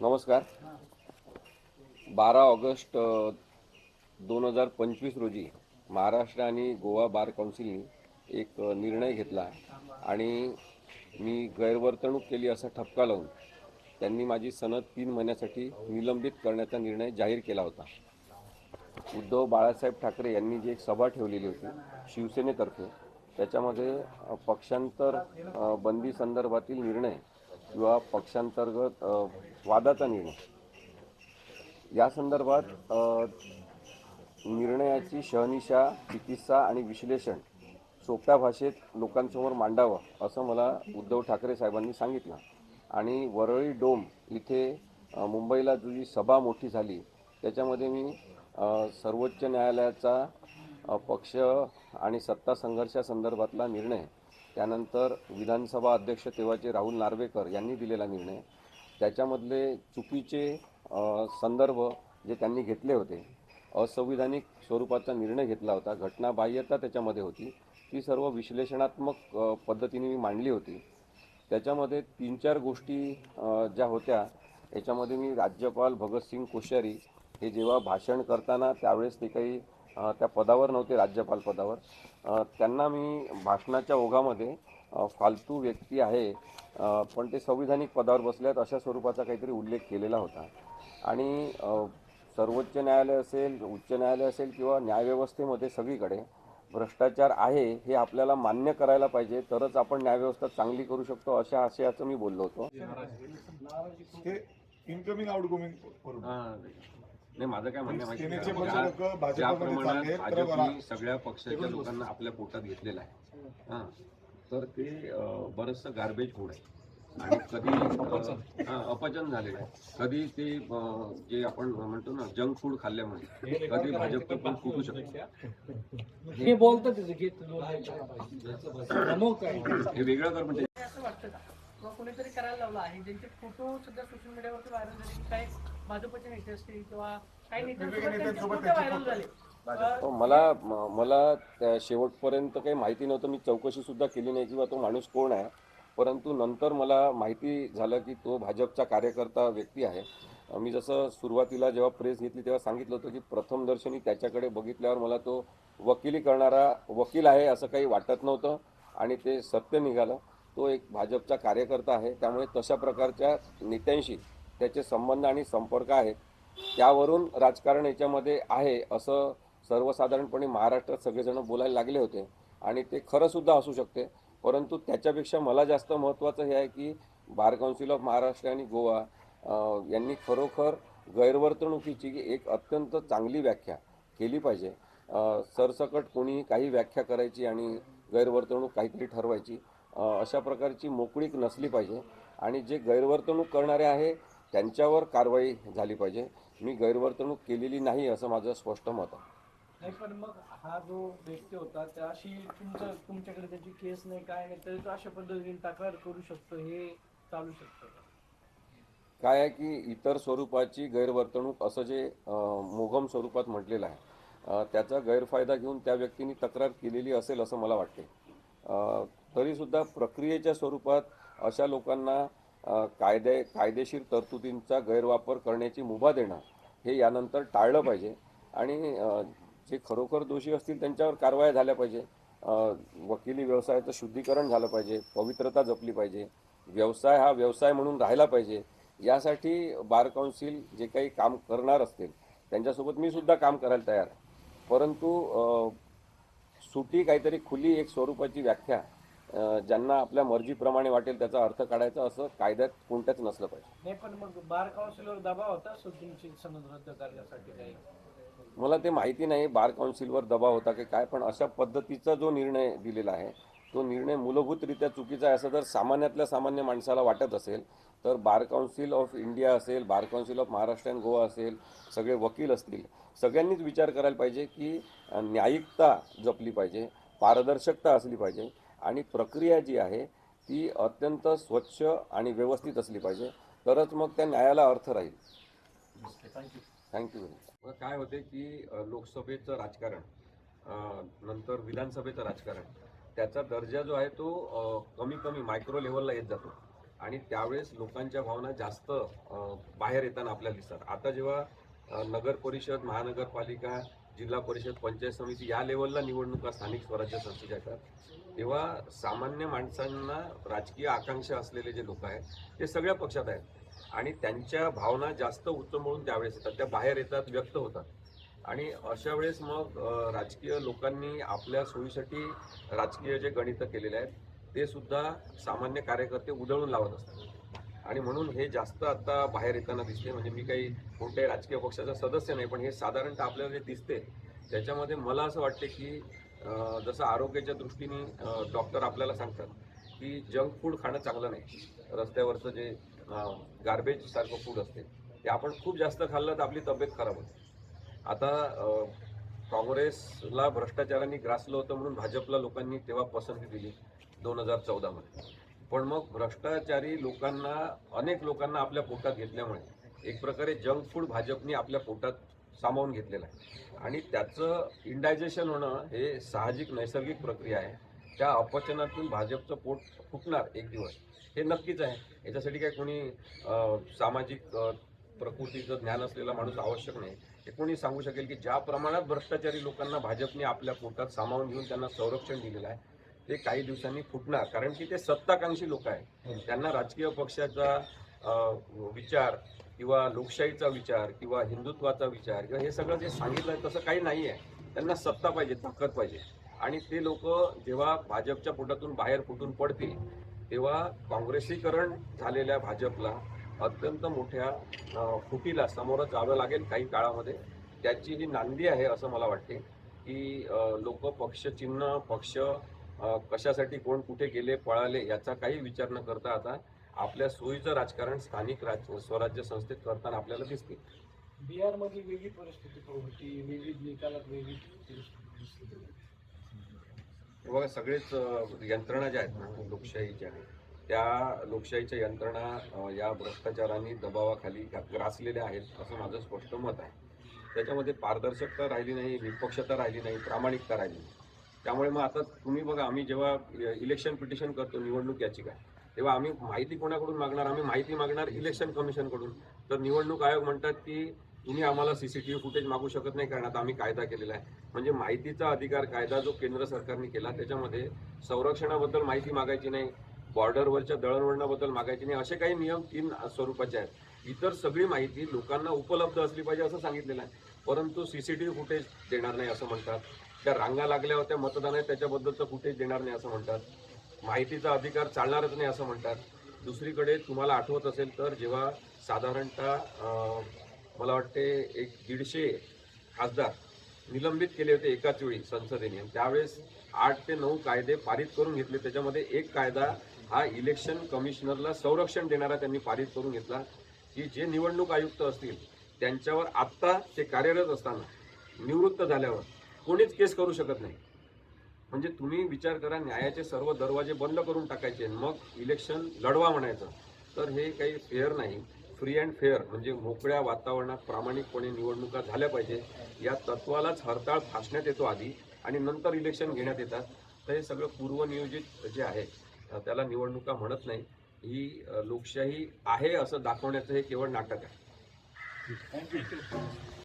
नमस्कार. बारा ऑगस्ट दोन हजार पंचवीस रोजी महाराष्ट्र आणि गोवा बार काउन्सिलनी एक निर्णय घेतला आणि मी गैरवर्तणूक केली असा ठपका लावून त्यांनी माझी सनद तीन महिन्यासाठी निलंबित करण्याचा निर्णय जाहीर केला होता. उद्धव बाळासाहेब ठाकरे यांनी जी एक सभा ठेवलेली होती शिवसेनेतर्फे त्याच्यामध्ये पक्षांतर बंदी संदर्भातील निर्णय किंवा पक्षांतर्गत वादाचा निर्णय. या संदर्भात निर्णयाची शहनिशा चिकित्सा आणि विश्लेषण सोप्या भाषेत लोकांसमोर मांडावं असं मला उद्धव ठाकरे साहेबांनी सांगितलं. आणि वरळी डोम इथे मुंबईला जी सभा मोठी झाली त्याच्यामध्ये मी सर्वोच्च न्यायालयाचा पक्ष आणि सत्ता संघर्षासंदर्भातला निर्णय त्यानंतर विधानसभा अध्यक्ष तेव्हाचे राहुल नार्वेकर यांनी दिलेला निर्णय त्याच्यामधले चुकीचे संदर्भ जे त्यांनी घेतले होते असंविधानिक स्वरूपाचा निर्णय घेतला होता घटनाबाह्यता त्याच्यामध्ये होती ती सर्व विश्लेषणात्मक पद्धतीने मी मांडली होती. त्याच्यामध्ये तीन चार गोष्टी ज्या होत्या याच्यामध्ये मी राज्यपाल भगतसिंग कोश्यारी हे जेव्हा भाषण करताना त्यावेळेस ते काही त्या पदावर नव्हते राज्यपाल पदावर. त्यांना मी भाषणाच्या ओघामध्ये फालतू व्यक्ती आहे पण ते संविधानिक पदावर बसल्यात अशा स्वरूपाचा काहीतरी उल्लेख केलेला होता. आणि सर्वोच्च न्यायालय असेल उच्च न्यायालय असेल किंवा न्यायव्यवस्थेमध्ये सगळीकडे भ्रष्टाचार आहे हे आपल्याला मान्य करायला पाहिजे तरच आपण न्यायव्यवस्था चांगली करू शकतो अशा आशयाचं मी बोललो होतो. ते इनकमिंग आउटगोइंग करून. नाही माझं काय म्हणणं आहे माहिती आहे का? ज्या- ज्या प्रमाणात भाजपने सगळ्या पक्षाच्या लोकांना आपल्या पोटात घेतलेलं आहे. हां. तर ते अं, बरंचसं गार्बेज फूड आहे. आणि कधी अं, हां, अपचन झालेलं आहे. कधी ते अं, जे आपण म्हणतो ना जंक फूड खाल्ल्यामुळे कधी भाजपचं पण फुटू शकतं. हे बोलतं तिथे घेत नमो काय हे वेगळं कर म्हणजे. असं वाटतं का? किंवा कोणीतरी करायला लावलं आहे ज्यांचे फोटो सध्या सोशल मीडियावरती व्हायरल झाले की काही भाजपचे नेते असतील किंवा काही नेत्यांसोबत व्हायरल झाले. हो, मला म- मला त्या शेवटपर्यंत काही माहिती नव्हतं मी चौकशी सुद्धा केली नाही किंवा तो माणूस कोण आहे. परंतु नंतर मला माहिती झालं की तो भाजपचा कार्यकर्ता व्यक्ती आहे. मी जसं सुरुवातीला जेव्हा प्रेस घेतली तेव्हा सांगितलं होतं की प्रथम दर्शनी त्याच्याकडे बघितल्यावर मला तो वकिली करणारा वकील आहे असं काही वाटत नव्हतं. आणि ते सत्य निघालं. तो एक भाजपचा कार्यकर्ता आहे. त्यामुळे तशा प्रकारच्या नेत्यांशी त्याचे संबंध आणि संपर्क आहेत. त्यावरून राजकारण याच्यामध्ये आहे असं सर्वसाधारणपणे महाराष्ट्रात सगळेजण बोलायला लागले होते. आणि ते खरंसुद्धा असू शकते. परंतु त्याच्यापेक्षा मला जास्त महत्त्वाचं हे आहे की बार काउन्सिल ऑफ महाराष्ट्र आणि गोवा यांनी खरोखर गैरवर्तणुकीची एक अत्यंत चांगली व्याख्या केली पाहिजे. सरसकट कोणी काही व्याख्या करायची आणि गैरवर्तणूक काहीतरी ठरवायची अशा प्रकारची मोकळीक नसली पाहिजे. आणि जे गैरवर्तणूक करणारे आहे त्यांच्यावर कारवाई झाली पाहिजे. मी गैरवर्तणूक केलेली नाही असं माझं स्पष्ट मत आहे. नाही पण मग हा जो व्यक्ती होता त्याशी तुमचं तुमच्याकडे त्याची केस नाही काय नाही तरी तो अशा पद्धतीने तक्रार करू शकतो हे चालू शकतं का? काय आहे की इतर स्वरूपाची गैरवर्तणूक असं जे अं, मोघम स्वरूपात म्हटलेलं आहे अं, त्याचा गैरफायदा घेऊन त्या व्यक्तीने तक्रार केलेली असेल असं मला वाटते. अं, तरीसुद्धा प्रक्रियेच्या स्वरूपात अशा लोकांना कायदे कायदेशीर तरतुदींचा गैरवापर करण्याची मुभा देणं हे यानंतर टाळलं पाहिजे. आणि जे खरोखर दोषी असतील त्यांच्यावर कारवाया झाल्या पाहिजे. वकिली व्यवसायाचं शुद्धीकरण झालं पाहिजे पवित्रता जपली पाहिजे व्यवसाय हा व्यवसाय म्हणून राहिला पाहिजे यासाठी बार काउन्सिल जे काही काम करणार असतील त्यांच्यासोबत मी सुद्धा काम करायला तयार आहे. परंतु सुटी काहीतरी खुली एक स्वरूपाची व्याख्या ज्यांना आपल्या मर्जीप्रमाणे वाटेल त्याचा अर्थ काढायचा असं कायद्यात कोणत्याच नसलं पाहिजे. नाही पण मग बार काउन्सिलवर दबाव होता सो तुमची सनद रद्द करण्यासाठी काही? मला ते माहिती नाही बार काउन्सिलवर दबाव होता की काय पण अशा पद्धतीचा जो निर्णय दिलेला आहे तो निर्णय मूलभूतरित्या चुकीचा आहे असं जर सामान्यातल्या सामान्य माणसाला वाटत असेल तर बार काउन्सिल ऑफ इंडिया असेल bar council of Maharashtra and Goa असेल सगळे वकील असतील सगळ्यांनीच विचार करायला पाहिजे की न्यायिकता जपली पाहिजे पारदर्शकता असली पाहिजे आणि प्रक्रिया जी आहे ती अत्यंत स्वच्छ आणि व्यवस्थित असली पाहिजे. तरच मग त्या न्यायाला अर्थ राहील. थँक्यू मग काय होते की लोकसभेचं राजकारण नंतर विधानसभेचं राजकारण त्याचा दर्जा जो आहे तो कमी कमी मायक्रो लेवलला येत जातो. आणि त्यावेळेस लोकांच्या भावना जास्त बाहेर येताना आपल्याला दिसतात. आता जेव्हा नगर परिषद महानगरपालिका जिल्हा परिषद पंचायत समिती या लेवलला निवडणुका स्थानिक स्वराज्य संस्थेच्या येतात. तेव्हा सामान्य माणसांना राजकीय आकांक्षा असलेले जे लोक आहेत ते सगळ्या पक्षात आहेत. आणि त्यांच्या भावना जास्त उचंबळून त्यावेळेस येतात. त्या बाहेर येतात व्यक्त होतात. आणि अशा वेळेस मग राजकीय लोकांनी आपल्या सोयीसाठी राजकीय जे गणितं केलेले आहेत ते सुद्धा सामान्य कार्यकर्ते उधळून लावत असतात. आणि म्हणून हे जास्त आता बाहेर येताना दिसते. म्हणजे मी काही कोणत्याही राजकीय पक्षाचा सदस्य नाही पण हे साधारणतः आपल्याला जे दिसते त्याच्यामध्ये मला असं वाटते की जसं आरोग्याच्या दृष्टीने डॉक्टर आपल्याला सांगतात की जंक फूड खाणं चांगलं नाही. रस्त्यावरचं जे गार्बेज सारखं फूड असते ते आपण खूप जास्त खाल्लं तर आपली तब्येत खराब होते. आता काँग्रेसला भ्रष्टाचाराने ग्रासलं होतं म्हणून भाजपला लोकांनी तेव्हा पसंती दिली दोन हजार चौदामध्ये. पण मग भ्रष्टाचारी लोकांना अनेक लोकांना आपल्या पोटात घेतल्यामुळे एक प्रकारे जंक फूड भाजपने आपल्या पोटात सामावून घेतलेलं आहे. आणि त्याचं इंडायजेशन होणं हे साहजिक नैसर्गिक प्रक्रिया आहे. त्या अपचनातून भाजपचं पोट फुटणार एक दिवस हे नक्कीच आहे. याच्यासाठी काय कोणी सामाजिक प्रकृतीचं ज्ञान असलेला माणूस आवश्यक नाही. हे कोणी सांगू शकेल की ज्या प्रमाणात भ्रष्टाचारी लोकांना भाजपने आपल्या पोटात सामावून घेऊन त्यांना संरक्षण दिलेलं आहे ते काही दिवसांनी फुटणार. कारण की ते सत्ताकांक्षी लोक आहेत. त्यांना राजकीय पक्षाचा विचार किंवा लोकशाहीचा विचार किंवा हिंदुत्वाचा विचार किंवा हे सगळं जे सांगितलं आहे तसं काही नाही आहे त्यांना सत्ता पाहिजे ताकद पाहिजे. आणि ते लोक जेव्हा भाजपच्या पोटातून बाहेर फुटून पडतील तेव्हा काँग्रेसीकरण झालेल्या भाजपला अत्यंत मोठ्या फुटीला सामोरं जावं लागेल काही काळामध्ये. त्याची ही नांदी आहे असं मला वाटते की लोक पक्षचिन्ह पक्ष कशासाठी कोण कुठे गेले पळाले याचा काही विचार न करता आता आपल्या सोयीचं राजकारण स्थानिक राज स्वराज्य संस्थेत करताना आपल्याला दिसते. बिहारमध्ये वेगळी परिस्थिती होती वेगळी निकालात वेगळी परिस्थिती बघा सगळेच यंत्रणा ज्या आहेत ना लोकशाहीच्या त्या लोकशाहीच्या यंत्रणा या भ्रष्टाचाराने दबावाखाली ग्रासलेल्या आहेत असं माझं स्पष्ट मत आहे. त्याच्यामध्ये पारदर्शकता राहिली नाही निष्पक्षता राहिली नाही प्रामाणिकता राहिली नाही. त्यामुळे मग आता तुम्ही बघा आम्ही जेव्हा इलेक्शन पिटिशन करतो निवडणूक याचिका तेव्हा आम्ही माहिती कोणाकडून मागणार? आम्ही माहिती मागणार इलेक्शन कमिशनकडून तर निवडणूक आयोग म्हणतात की तुम्ही आम्हाला सीसीटीव्ही फुटेज मागू शकत नाही कारण आता आम्ही कायदा केलेला आहे. म्हणजे माहितीचा अधिकार कायदा जो केंद्र सरकारने केला त्याच्यामध्ये संरक्षणाबद्दल माहिती मागायची नाही बॉर्डरवरच्या दळणवळणाबद्दल मागायची नाही असे काही नियम तीन स्वरूपाचे आहेत. इतर सगळी माहिती लोकांना उपलब्ध असली पाहिजे असं सांगितलेलं आहे. परंतु सीसीटीव्ही फुटेज देणार नाही असं म्हणतात. त्या रांगा लागल्या होत्या मतदान आहे त्याच्याबद्दलचं कुठेच देणार नाही असं म्हणतात. माहितीचा अधिकार चालणारच नाही असं म्हणतात. दुसरीकडे तुम्हाला आठवत असेल तर जेव्हा साधारणतः मला वाटते एक दीडशे खासदार निलंबित केले होते एकाच वेळी संसदेने. त्यावेळेस आठ ते नऊ कायदे पारित करून घेतले. त्याच्यामध्ये एक कायदा हा इलेक्शन कमिशनरला संरक्षण देणारा त्यांनी पारित करून घेतला. की जे निवडणूक आयुक्त असतील त्यांच्यावर आत्ता ते कार्यरत असताना निवृत्त झाल्यावर कोणीच केस करू शकत नाही. म्हणजे तुम्ही विचार करा न्यायाचे सर्व दरवाजे बंद करून टाकायचे मग इलेक्शन लढवा म्हणायचं. तर हे काही फेअर नाही. फ्री अँड फेअर म्हणजे मोकळ्या वातावरणात प्रामाणिकपणे निवडणुका झाल्या पाहिजे. या तत्वालाच हरताळ फासण्यात येतो आधी आणि नंतर इलेक्शन घेण्यात येतात. तर हे सगळं पूर्वनियोजित जे आहे त्याला निवडणुका म्हणत नाही. ही लोकशाही आहे असं दाखवण्याचं हे केवळ नाटक आहे. थँक्यू